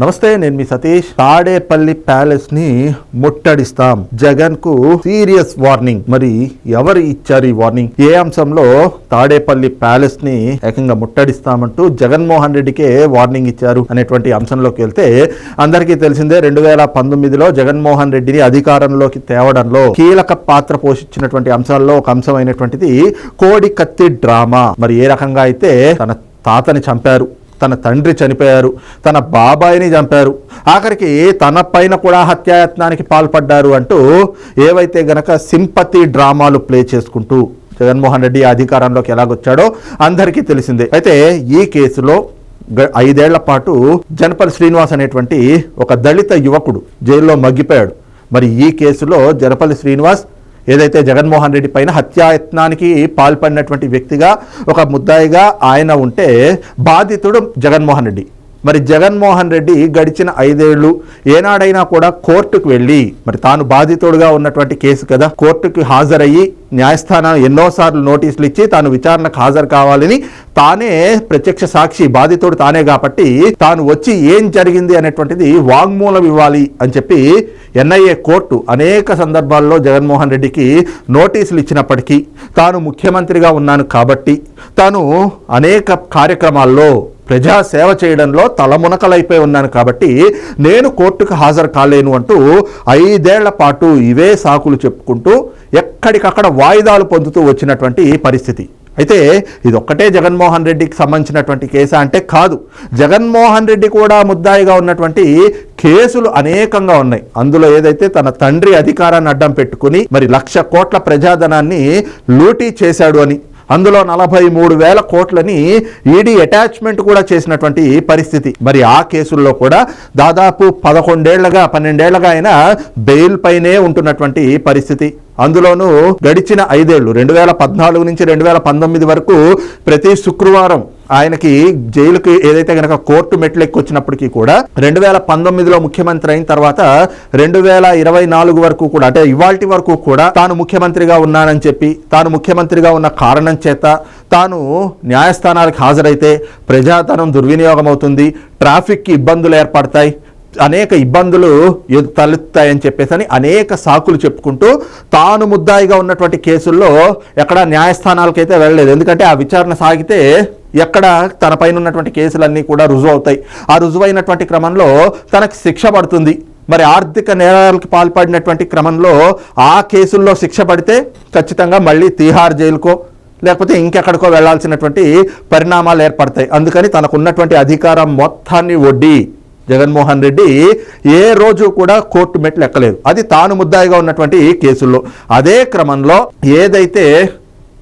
నమస్తే నేను మీ సతీష్. తాడేపల్లి ప్యాలెస్ని ముట్టడిస్తాం. జగన్కు సీరియస్ వార్నింగ్. మరి ఎవరు ఇచ్చారు ఈ వార్నింగ్? ఏ అంశంలో తాడేపల్లి ప్యాలెస్ని ఏకంగా ముట్టడిస్తామంటూ జగన్మోహన్ రెడ్డికే వార్నింగ్ ఇచ్చారు అనేటువంటి అంశంలోకి వెళ్తే అందరికీ తెలిసిందే రెండు వేల పంతొమ్మిదిలో జగన్మోహన్ రెడ్డిని అధికారంలోకి తేవడంలో కీలక పాత్ర పోషించినటువంటి అంశాల్లో ఒక అంశం అయినటువంటిది కోడి కత్తి డ్రామా. మరి ఏ రకంగా అయితే తన తాతని చంపారు. తన తండ్రి చనిపోయారు తన బాబాయిని చంపారు. ఆఖరికి తన పైన కూడా హత్యాయత్నానికి పాల్పడ్డారు అంటూ ఏవైతే గనక సింపతి డ్రామాలు ప్లే చేసుకుంటూ జగన్మోహన్ రెడ్డి అధికారంలోకి ఎలాగొచ్చాడో అందరికీ తెలిసిందే. అయితే ఈ కేసులో గ- ఐదేళ్ళ పాటు జనపల్ శ్రీనివాస్ అనేటువంటి ఒక దళిత యువకుడు జైల్లో మగ్గిపోయాడు. మరి ఈ కేసులో జనపల్లి శ్రీనివాస్ ఏదైతే జగన్మోహన్ రెడ్డి పైన హత్యాయత్నానికి పాల్పడినటువంటి వ్యక్తిగా ఒక ముద్దాయిగా ఆయన ఉంటే బాధితుడు జగన్మోహన్ రెడ్డి. మరి జగన్మోహన్ రెడ్డి గడిచిన ఐదేళ్ళు ఏనాడైనా కూడా కోర్టుకు వెళ్ళి మరి తాను బాధితుడుగా ఉన్నటువంటి కేసు కదా కోర్టుకు హాజరయ్యి న్యాయస్థానం ఎన్నోసార్లు నోటీసులు ఇచ్చి తాను విచారణకు హాజరు కావాలని తానే ప్రత్యక్ష సాక్షి బాధితుడు తానే కాబట్టి తాను వచ్చి ఏం జరిగింది అనేటువంటిది వాంగ్మూలం ఇవ్వాలి అని చెప్పి ఎన్ఐఏ కోర్టు అనేక సందర్భాల్లో జగన్మోహన్ రెడ్డికి నోటీసులు ఇచ్చినప్పటికీ తాను ముఖ్యమంత్రిగా ఉన్నాను కాబట్టి తాను అనేక కార్యక్రమాల్లో ప్రజా సేవ చేయడంలో తలమునకలైపోయి ఉన్నాను కాబట్టి నేను కోర్టుకు హాజరు కాలేను అంటూ ఐదేళ్ళ పాటు ఇవే సాకులు చెప్పుకుంటూ ఎక్కడికక్కడ వాయిదాలు పొందుతూ వచ్చినటువంటి పరిస్థితి. అయితే ఇది ఒక్కటే జగన్మోహన్ రెడ్డికి సంబంధించినటువంటి కేసు అంటే కాదు. జగన్మోహన్ రెడ్డి కూడా ముద్దాయిగా ఉన్నటువంటి కేసులు అనేకంగా ఉన్నాయి. అందులో ఏదైతే తన తండ్రి అధికారాన్ని అడ్డం పెట్టుకుని మరి లక్ష కోట్ల ప్రజాధనాన్ని లూటీ చేశాడు అని అందులో నలభై మూడు వేల కోట్లని ఈడీ అటాచ్మెంట్ కూడా చేసినటువంటి పరిస్థితి. మరి ఆ కేసుల్లో కూడా దాదాపు పదకొండేళ్ళగా పన్నెండేళ్ళగా ఆయన బెయిల్ పైనే ఉంటున్నటువంటి పరిస్థితి. అందులోనూ గడిచిన ఐదేళ్ళు రెండు వేల పద్నాలుగు నుంచి రెండు వేల పంతొమ్మిది వరకు ప్రతి శుక్రవారం ఆయనకి జైలుకి ఏదైతే గనక కోర్టు మెట్లు ఎక్కొచ్చినప్పటికీ కూడా రెండు వేల పంతొమ్మిదిలో ముఖ్యమంత్రి అయిన తర్వాత రెండు వేల ఇరవై నాలుగు వరకు కూడా అంటే ఇవాల్టి వరకు కూడా తాను ముఖ్యమంత్రిగా ఉన్నానని చెప్పి తాను ముఖ్యమంత్రిగా ఉన్న కారణం చేత తాను న్యాయస్థానాలకు హాజరైతే ప్రజాధనం దుర్వినియోగం అవుతుంది ట్రాఫిక్కి ఇబ్బందులు ఏర్పడతాయి అనేక ఇబ్బందులు తలెత్తాయని చెప్పేసి అని అనేక సాకులు చెప్పుకుంటూ తాను ముద్దాయిగా ఉన్నటువంటి కేసుల్లో ఎక్కడా న్యాయస్థానాలకైతే వెళ్ళలేదు. ఎందుకంటే ఆ విచారణ సాగితే ఎక్కడ తనపైన ఉన్నటువంటి కేసులన్నీ కూడా రుజువు అవుతాయి. ఆ రుజువైనటువంటి క్రమంలో తనకు శిక్ష పడుతుంది. మరి ఆర్థిక నేరాలకు పాల్పడినటువంటి క్రమంలో ఆ కేసుల్లో శిక్ష పడితే ఖచ్చితంగా మళ్ళీ తీహార్ జైలుకో లేకపోతే ఇంకెక్కడికో వెళ్ళాల్సినటువంటి పరిణామాలు ఏర్పడతాయి. అందుకని తనకున్నటువంటి అధికారం మొత్తాన్ని వడ్డీ జగన్మోహన్ రెడ్డి ఏ రోజు కూడా కోర్టు మెట్లు ఎక్కలేదు. అది తాను ముద్దాయిగా ఉన్నటువంటి కేసుల్లో. అదే క్రమంలో ఏదైతే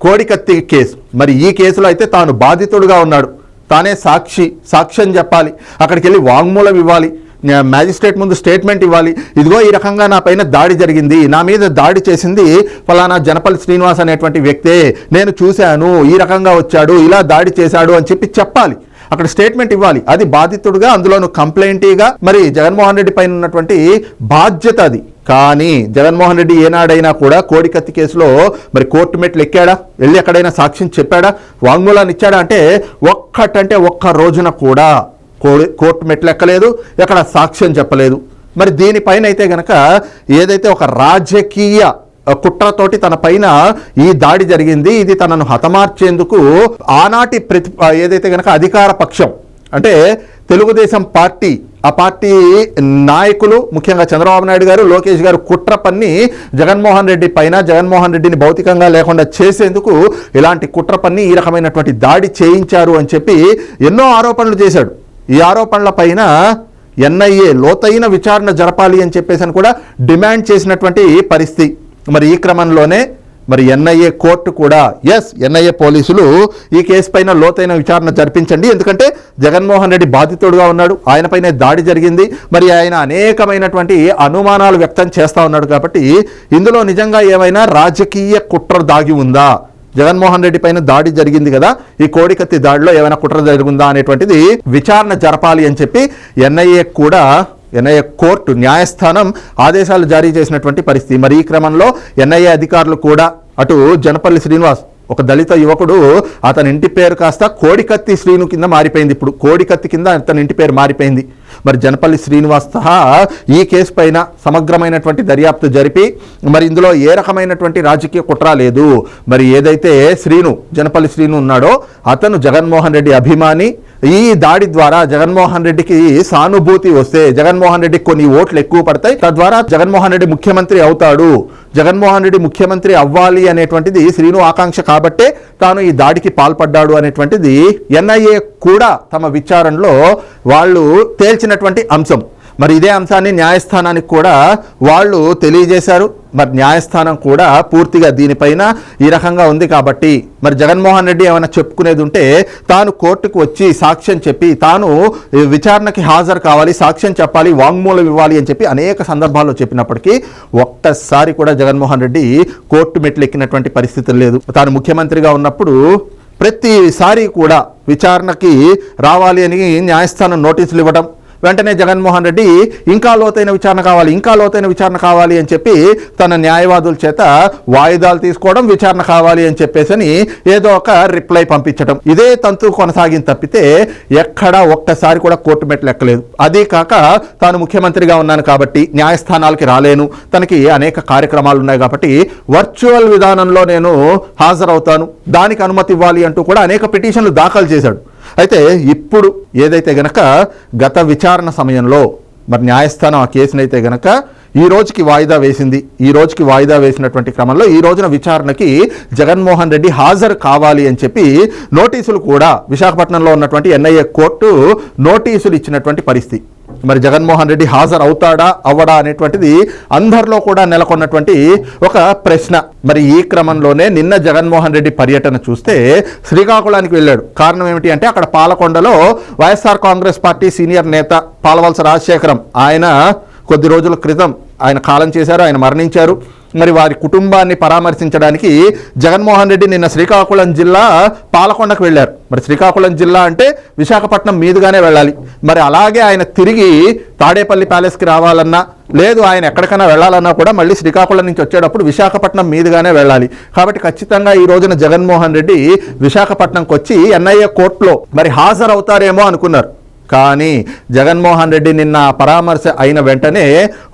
కోడికత్తి కేసు. మరి ఈ కేసులో అయితే తాను బాధితుడుగా ఉన్నాడు. తానే సాక్షి సాక్ష్యం చెప్పాలి. అక్కడికి వెళ్ళి వాంగ్మూలం ఇవ్వాలి. మ్యాజిస్ట్రేట్ ముందు స్టేట్మెంట్ ఇవ్వాలి. ఇదిగో ఈ రకంగా నా పైన దాడి జరిగింది. నా మీద దాడి చేసింది ఫలానా జనపల్లి శ్రీనివాస్ అనేటువంటి వ్యక్తే. నేను చూశాను ఈ రకంగా వచ్చాడు ఇలా దాడి చేశాడు అని చెప్పి చెప్పాలి. అక్కడ స్టేట్మెంట్ ఇవ్వాలి. అది బాధితుడుగా అందులోను కంప్లైంటీగా మరి జగన్మోహన్ రెడ్డి పైన ఉన్నటువంటి బాధ్యత అది. కానీ జగన్మోహన్ రెడ్డి ఏనాడైనా కూడా కోడికత్తి కేసులో మరి కోర్టు మెట్లు ఎక్కాడా? వెళ్ళి ఎక్కడైనా సాక్ష్యం చెప్పాడా? వాంగ్మూలాన్ని ఇచ్చాడా? అంటే ఒక్కటంటే ఒక్క రోజున కూడా కోడి కోర్టు మెట్లు ఎక్కలేదు ఎక్కడ సాక్ష్యం చెప్పలేదు. మరి దీనిపైన అయితే గనక ఏదైతే ఒక రాజకీయ కుట్రతోటి తన పైన ఈ దాడి జరిగింది. ఇది తనను హతమార్చేందుకు ఆనాటి ప్రతి ఏదైతే గనక అధికార పక్షం అంటే తెలుగుదేశం పార్టీ ఆ పార్టీ నాయకులు ముఖ్యంగా చంద్రబాబు నాయుడు గారు లోకేష్ గారు కుట్ర పన్ని జగన్మోహన్ రెడ్డి పైన జగన్మోహన్ రెడ్డిని భౌతికంగా లేకుండా చేసేందుకు ఇలాంటి కుట్ర పన్ని ఈ రకమైనటువంటి దాడి చేయించారు అని చెప్పి ఎన్నో ఆరోపణలు చేశాడు. ఈ ఆరోపణల పైన ఎన్ఐఏ లోతైన విచారణ జరపాలి అని చెప్పేసి అని కూడా డిమాండ్ చేసినటువంటి పరిస్థితి. మరి ఈ క్రమంలోనే మరి ఎన్ఐఏ కోర్టు కూడా ఎస్ ఎన్ఐఏ పోలీసులు ఈ కేసు పైన లోతైన విచారణ జరిపించండి. ఎందుకంటే జగన్మోహన్ రెడ్డి బాధితుడుగా ఉన్నాడు ఆయనపైనే దాడి జరిగింది. మరి ఆయన అనేకమైనటువంటి అనుమానాలు వ్యక్తం చేస్తూ ఉన్నాడు కాబట్టి ఇందులో నిజంగా ఏమైనా రాజకీయ కుట్ర దాగి ఉందా? జగన్మోహన్ రెడ్డి పైన దాడి జరిగింది కదా ఈ కోడికత్తి దాడిలో ఏమైనా కుట్ర జరిగిందా అనేటువంటిది విచారణ జరపాలి అని చెప్పి ఎన్ఐఏ కూడా ఎన్ఐఏ కోర్టు న్యాయస్థానం ఆదేశాలు జారీ చేసినటువంటి పరిస్థితి. మరి ఈ క్రమంలో ఎన్ఐఏ అధికారులు కూడా అటు జనపల్లి శ్రీనివాస్ ఒక దళిత యువకుడు అతని ఇంటి పేరు కాస్త కోడికత్తి శ్రీను కింద మారిపోయింది. ఇప్పుడు కోడికత్తి కింద అతని ఇంటి పేరు మారిపోయింది. మరి జనపల్లి శ్రీనివాస్ సహా ఈ కేసు పైన సమగ్రమైనటువంటి దర్యాప్తు జరిపి మరి ఇందులో ఏ రకమైనటువంటి రాజకీయ కుట్ర లేదు. మరి ఏదైతే శ్రీను జనపల్లి శ్రీను ఉన్నాడో అతను జగన్మోహన్ రెడ్డి అభిమాని. ఈ దాడి ద్వారా జగన్మోహన్ రెడ్డికి సానుభూతి వస్తే జగన్మోహన్ రెడ్డికి కొన్ని ఓట్లు ఎక్కువ పడతాయి. తద్వారా జగన్మోహన్ రెడ్డి ముఖ్యమంత్రి అవుతాడు. జగన్మోహన్ రెడ్డి ముఖ్యమంత్రి అవ్వాలి అనేటువంటిది శ్రీను ఆకాంక్ష కాబట్టే తాను ఈ దాడికి పాల్పడ్డాడు అనేటువంటిది ఎన్ఐఏ కూడా తమ విచారణలో వాళ్ళు తేల్చి తేల్చినటువంటి అంశం. మరి ఇదే అంశాన్ని న్యాయస్థానానికి కూడా వాళ్ళు తెలియజేశారు. మరి న్యాయస్థానం కూడా పూర్తిగా దీనిపైన ఈ రకంగా ఉంది కాబట్టి. మరి జగన్మోహన్ రెడ్డి ఏమైనా చెప్పుకునేది ఉంటే తాను కోర్టుకు వచ్చి సాక్ష్యం చెప్పి తాను విచారణకి హాజరు కావాలి సాక్ష్యం చెప్పాలి వాంగ్మూలం ఇవ్వాలి అని చెప్పి అనేక సందర్భాల్లో చెప్పినప్పటికీ ఒక్కసారి కూడా జగన్మోహన్ రెడ్డి కోర్టు మెట్లు ఎక్కినటువంటి పరిస్థితి లేదు. తాను ముఖ్యమంత్రిగా ఉన్నప్పుడు ప్రతిసారి కూడా విచారణకి రావాలి అని న్యాయస్థానం నోటీసులు ఇవ్వడం వెంటనే జగన్మోహన్ రెడ్డి ఇంకా లోతైన విచారణ కావాలి ఇంకా లోతైన విచారణ కావాలి అని చెప్పి తన న్యాయవాదుల చేత వాయిదాలు తీసుకోవడం విచారణ కావాలి అని చెప్పేసి అని ఏదో ఒక రిప్లై పంపించడం ఇదే తంతు కొనసాగింది తప్పితే ఎక్కడా ఒక్కసారి కూడా కోర్టు మెట్లు ఎక్కలేదు. అదే కాక తాను ముఖ్యమంత్రిగా ఉన్నాను కాబట్టి న్యాయస్థానాలకి రాలేను. తనకి అనేక కార్యక్రమాలు ఉన్నాయి కాబట్టి వర్చువల్ విధానంలో నేను హాజరవుతాను. దానికి అనుమతి ఇవ్వాలి అంటూ కూడా అనేక పిటిషన్లు దాఖలు చేశాడు. అయితే ఇప్పుడు ఏదైతే గనక గత విచారణ సమయంలో మరి న్యాయస్థానం ఆ కేసునైతే గనక ఈ రోజుకి వాయిదా వేసింది ఈ రోజుకి వాయిదా వేసినటువంటి క్రమంలో ఈ రోజున విచారణకి జగన్మోహన్ రెడ్డి హాజరు కావాలి అని చెప్పి నోటీసులు కూడా విశాఖపట్నంలో ఉన్నటువంటి ఎన్ఐఏ కోర్టు నోటీసులు ఇచ్చినటువంటి పరిస్థితి. మరి జగన్మోహన్ రెడ్డి హాజరు అవుతాడా అవ్వడా అనేటువంటిది అందరిలో కూడా నెలకొన్నటువంటి ఒక ప్రశ్న. మరి ఈ క్రమంలోనే నిన్న జగన్మోహన్ రెడ్డి పర్యటన చూస్తే శ్రీకాకుళానికి వెళ్ళాడు. కారణం ఏమిటి అంటే అక్కడ పాలకొండలో వైఎస్ఆర్ కాంగ్రెస్ పార్టీ సీనియర్ నేత పాలవలస రాజశేఖరం ఆయన కొద్ది రోజుల క్రితం ఆయన కాలం చేశారు ఆయన మరణించారు. మరి వారి కుటుంబాన్ని పరామర్శించడానికి జగన్మోహన్ రెడ్డి నిన్న శ్రీకాకుళం జిల్లా పాలకొండకు వెళ్ళారు. మరి శ్రీకాకుళం జిల్లా అంటే విశాఖపట్నం మీదుగానే వెళ్ళాలి. మరి అలాగే ఆయన తిరిగి తాడేపల్లి ప్యాలెస్కి రావాలన్నా లేదు ఆయన ఎక్కడికైనా వెళ్ళాలన్నా కూడా మళ్ళీ శ్రీకాకుళం నుంచి వచ్చేటప్పుడు విశాఖపట్నం మీదుగానే వెళ్ళాలి. కాబట్టి ఖచ్చితంగా ఈ రోజున జగన్మోహన్ రెడ్డి విశాఖపట్నంకి వచ్చి ఎన్ఐఏ కోర్టులో మరి హాజరవుతారేమో అనుకున్నారు. కానీ జగన్మోహన్ రెడ్డి నిన్న పరామర్శ అయిన వెంటనే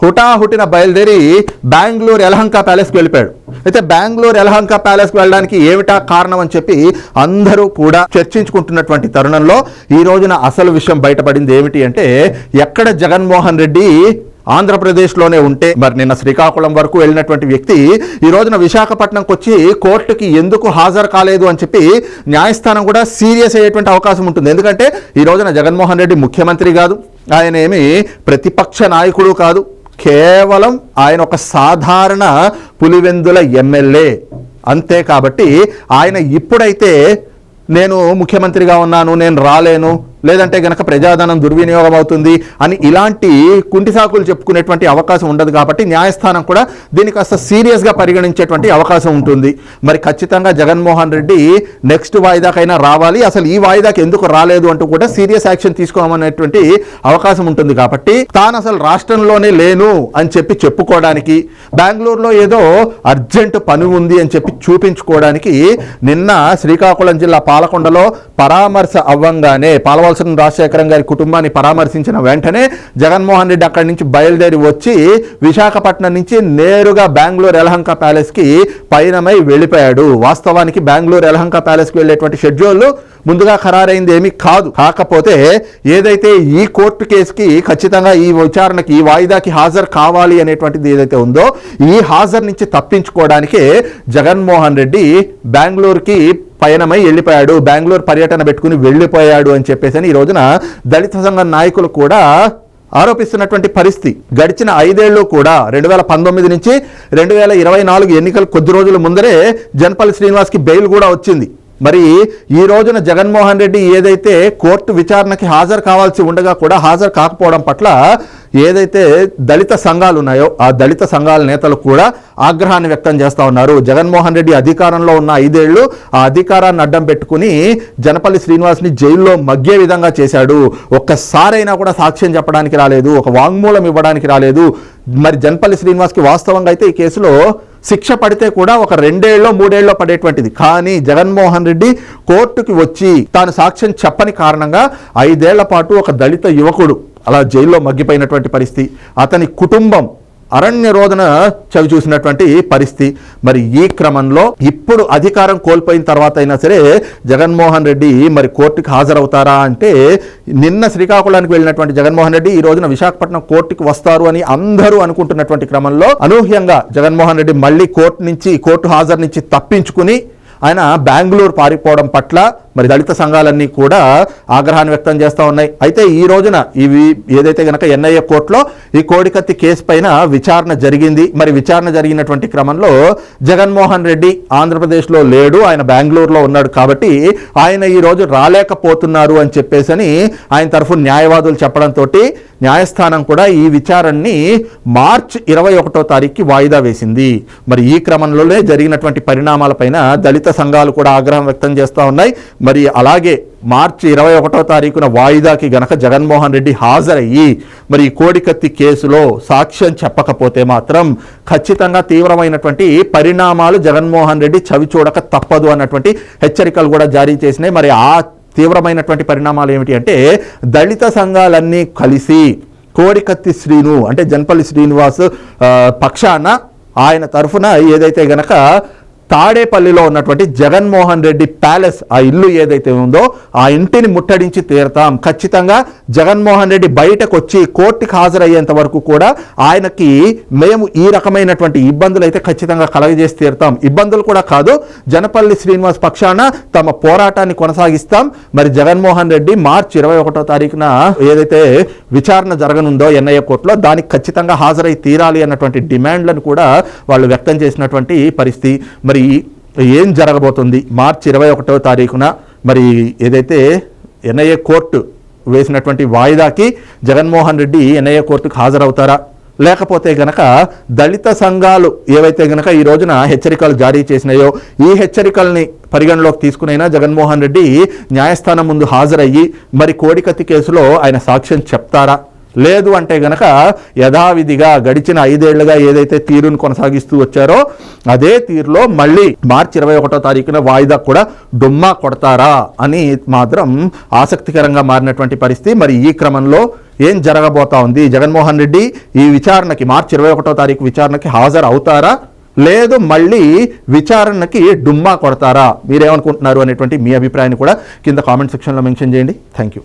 హుటాహుటిన బయలుదేరి బెంగళూరు ఎలహంక ప్యాలెస్కి వెళ్ళిపోయాడు. అయితే బెంగళూరు ఎలహంక ప్యాలెస్కి వెళ్ళడానికి ఏమిటా కారణం అని చెప్పి అందరూ కూడా చర్చించుకుంటున్నటువంటి తరుణంలో ఈ రోజున అసలు విషయం బయటపడింది ఏమిటి అంటే ఎక్కడ జగన్మోహన్ రెడ్డి ఆంధ్రప్రదేశ్లోనే ఉంటే మరి నిన్న శ్రీకాకుళం వరకు వెళ్ళినటువంటి వ్యక్తి ఈ రోజున విశాఖపట్నంకి వచ్చి కోర్టుకి ఎందుకు హాజరు కాలేదు అని చెప్పి న్యాయస్థానం కూడా సీరియస్ అయ్యేటువంటి అవకాశం ఉంటుంది. ఎందుకంటే ఈ రోజున జగన్మోహన్ రెడ్డి ముఖ్యమంత్రి కాదు ఆయన ఏమి ప్రతిపక్ష నాయకుడు కాదు కేవలం ఆయన ఒక సాధారణ పులివెందుల ఎమ్మెల్యే. అంతే కాబట్టి ఆయన ఇప్పుడైతే నేను ముఖ్యమంత్రిగా ఉన్నాను నేను రాలేను లేదంటే గనక ప్రజాధనం దుర్వినియోగం అవుతుంది అని ఇలాంటి కుంటి సాకులు చెప్పుకునేటువంటి అవకాశం ఉండదు కాబట్టి న్యాయస్థానం కూడా దీన్ని కాస్త సీరియస్గా పరిగణించేటువంటి అవకాశం ఉంటుంది. మరి ఖచ్చితంగా జగన్మోహన్ రెడ్డి నెక్స్ట్ వాయిదాకైనా రావాలి. అసలు ఈ వాయిదాకి ఎందుకు రాలేదు అంటూ కూడా సీరియస్ యాక్షన్ తీసుకోమనేటువంటి అవకాశం ఉంటుంది కాబట్టి తాను అసలు రాష్ట్రంలోనే లేను అని చెప్పి చెప్పుకోవడానికి బెంగళూరులో ఏదో అర్జెంట్ పని ఉంది అని చెప్పి చూపించుకోవడానికి నిన్న శ్రీకాకుళం జిల్లా పాలకొండలో పరామర్శ అవ్వంగానే పాలవలసిన రాజశేఖరం గారి కుటుంబాన్ని పరామర్శించిన వెంటనే జగన్మోహన్ రెడ్డి అక్కడి నుంచి బయలుదేరి వచ్చి విశాఖపట్నం నుంచి నేరుగా బెంగళూరు ఎలహంక ప్యాలెస్కి పయనమై వెళ్ళిపోయాడు. వాస్తవానికి బెంగళూరు ఎలహంక ప్యాలెస్కి వెళ్ళేటువంటి షెడ్యూల్ ముందుగా ఖరారైంది ఏమీ కాదు. కాకపోతే ఏదైతే ఈ కోర్టు కేసుకి ఖచ్చితంగా ఈ విచారణకి ఈ వాయిదాకి హాజరు కావాలి అనేటువంటిది ఏదైతే ఉందో ఈ హాజరు నుంచి తప్పించుకోవడానికే జగన్మోహన్ రెడ్డి బెంగళూరుకి పయనమై వెళ్ళిపోయాడు బెంగళూరు పర్యటన పెట్టుకుని వెళ్ళిపోయాడు అని చెప్పేసి అని ఈ రోజున దళిత సంఘం నాయకులు కూడా ఆరోపిస్తున్నటువంటి పరిస్థితి. గడిచిన ఐదేళ్ళు కూడా రెండు వేల పంతొమ్మిది నుంచి రెండు వేల ఇరవై నాలుగు ఎన్నికలు కొద్ది రోజుల ముందరే జనపల్లి శ్రీనివాస్కి బెయిల్ కూడా వచ్చింది. మరి ఈ రోజున జగన్మోహన్ రెడ్డి ఏదైతే కోర్టు విచారణకి హాజరు కావాల్సి ఉండగా కూడా హాజరు కాకపోవడం పట్ల ఏదైతే దళిత సంఘాలు ఉన్నాయో ఆ దళిత సంఘాల నేతలు కూడా ఆగ్రహాన్ని వ్యక్తం చేస్తూ ఉన్నారు. జగన్మోహన్ రెడ్డి అధికారంలో ఉన్న ఐదేళ్ళు ఆ అధికారాన్ని అడ్డం పెట్టుకుని జనపల్లి శ్రీనివాస్ని జైల్లో మగ్గే విధంగా చేశాడు. ఒక్కసారైనా కూడా సాక్ష్యం చెప్పడానికి రాలేదు ఒక వాంగ్మూలం ఇవ్వడానికి రాలేదు. మరి జనపల్లి శ్రీనివాస్కి వాస్తవంగా అయితే ఈ కేసులో శిక్ష పడితే కూడా ఒక రెండేళ్ళలో మూడేళ్ళలో పడేటువంటిది. కానీ జగన్మోహన్ రెడ్డి కోర్టుకి వచ్చి తాను సాక్ష్యం చెప్పని కారణంగా ఐదేళ్ళ పాటు ఒక దళిత యువకుడు అలా జైల్లో మగ్గిపోయినటువంటి పరిస్థితి. అతని కుటుంబం అరణ్య రోదన చవి చూసినటువంటి పరిస్థితి. మరి ఈ క్రమంలో ఇప్పుడు అధికారం కోల్పోయిన తర్వాత అయినా సరే జగన్మోహన్ రెడ్డి మరి కోర్టుకి హాజరవుతారా అంటే నిన్న శ్రీకాకుళానికి వెళ్ళినటువంటి జగన్మోహన్ రెడ్డి ఈ రోజున విశాఖపట్నం కోర్టుకి వస్తారు అని అందరూ అనుకుంటున్నటువంటి క్రమంలో అనూహ్యంగా జగన్మోహన్ రెడ్డి మళ్ళీ కోర్టు నుంచి కోర్టు హాజరు నుంచి తప్పించుకుని ఆయన బెంగళూరు పారిపోవడం పట్ల మరి దళిత సంఘాలన్నీ కూడా ఆగ్రహాన్ని వ్యక్తం చేస్తూ ఉన్నాయి. అయితే ఈ రోజున ఇవి ఏదైతే గనక ఎన్ఐఏ కోర్టులో ఈ కోడికత్తి కేసు పైన విచారణ జరిగింది. మరి విచారణ జరిగినటువంటి క్రమంలో జగన్మోహన్ రెడ్డి ఆంధ్రప్రదేశ్లో లేడు ఆయన బెంగళూరులో ఉన్నాడు కాబట్టి ఆయన ఈ రోజు రాలేకపోతున్నారు అని చెప్పేసి ఆయన తరఫు న్యాయవాదులు చెప్పడంతో న్యాయస్థానం కూడా ఈ విచారణని మార్చ్ ఇరవై ఒకటో తారీఖుకి వాయిదా వేసింది. మరి ఈ క్రమంలోనే జరిగినటువంటి పరిణామాలపైన దళిత సంఘాలు కూడా ఆగ్రహం వ్యక్తం చేస్తూ ఉన్నాయి. మరి అలాగే మార్చి ఇరవై ఒకటో తారీఖున వాయిదాకి గనక జగన్మోహన్ రెడ్డి హాజరయ్యి మరి కోడికత్తి కేసులో సాక్ష్యం చెప్పకపోతే మాత్రం ఖచ్చితంగా తీవ్రమైనటువంటి పరిణామాలు జగన్మోహన్ రెడ్డి చవి చూడక తప్పదు అన్నటువంటి హెచ్చరికలు కూడా జారీ చేసినాయి. మరి ఆ తీవ్రమైనటువంటి పరిణామాలు ఏమిటి అంటే దళిత సంఘాలన్నీ కలిసి కోడికత్తి శ్రీను అంటే జన్పల్లి శ్రీనివాస్ పక్షాన ఆయన తరఫున ఏదైతే గనక తాడేపల్లిలో ఉన్నటువంటి జగన్మోహన్ రెడ్డి ప్యాలెస్ ఆ ఇల్లు ఏదైతే ఉందో ఆ ఇంటిని ముట్టడించి తీరుతాం. ఖచ్చితంగా జగన్మోహన్ రెడ్డి బయటకు వచ్చి కోర్టుకి హాజరయ్యేంత వరకు కూడా ఆయనకి మేము ఈ రకమైనటువంటి ఇబ్బందులు అయితే ఖచ్చితంగా కలగజేసి తీరుతాం. ఇబ్బందులు కూడా కాదు జనపల్లి శ్రీనివాస్ పక్షాన తమ పోరాటాన్ని కొనసాగిస్తాం. మరి జగన్మోహన్ రెడ్డి మార్చి ఇరవై ఒకటో తారీఖున ఏదైతే విచారణ జరగనుందో ఎన్ఐఏ కోర్టులో దానికి ఖచ్చితంగా హాజరై తీరాలి అన్నటువంటి డిమాండ్లను కూడా వాళ్ళు వ్యక్తం చేసినటువంటి పరిస్థితి. మరి ఏం జరగబోతుంది? మార్చి ఇరవై ఒకటో తారీఖున మరి ఏదైతే ఎన్ఐఏ కోర్టు వేసినటువంటి వాయిదాకి జగన్మోహన్ రెడ్డి ఎన్ఐఏ కోర్టుకు హాజరవుతారా? లేకపోతే గనక దళిత సంఘాలు ఏవైతే గనక ఈ రోజున హెచ్చరికలు జారీ చేసినాయో ఈ హెచ్చరికల్ని పరిగణలోకి తీసుకునైనా జగన్మోహన్ రెడ్డి న్యాయస్థానం ముందు హాజరయ్యి మరి కోడికత్తి కేసులో ఆయన సాక్ష్యం చెప్తారా? లేదు అంటే గనక యథావిధిగా గడిచిన ఐదేళ్ళుగా ఏదైతే తీరును కొనసాగిస్తూ వచ్చారో అదే తీరులో మళ్ళీ మార్చి ఇరవై ఒకటో తారీఖున వాయిదా కూడా డుమ్మా కొడతారా అని మాత్రం ఆసక్తికరంగా మారినటువంటి పరిస్థితి. మరి ఈ క్రమంలో ఏం జరగబోతా ఉంది? జగన్మోహన్ రెడ్డి ఈ విచారణకి మార్చి ఇరవై ఒకటో తారీఖు విచారణకి హాజరు అవుతారా లేదు మళ్ళీ విచారణకి డుమ్మా కొడతారా? మీరేమనుకుంటున్నారు అనేటువంటి మీ అభిప్రాయాన్ని కూడా కింద కామెంట్ సెక్షన్లో మెన్షన్ చేయండి. Thank you.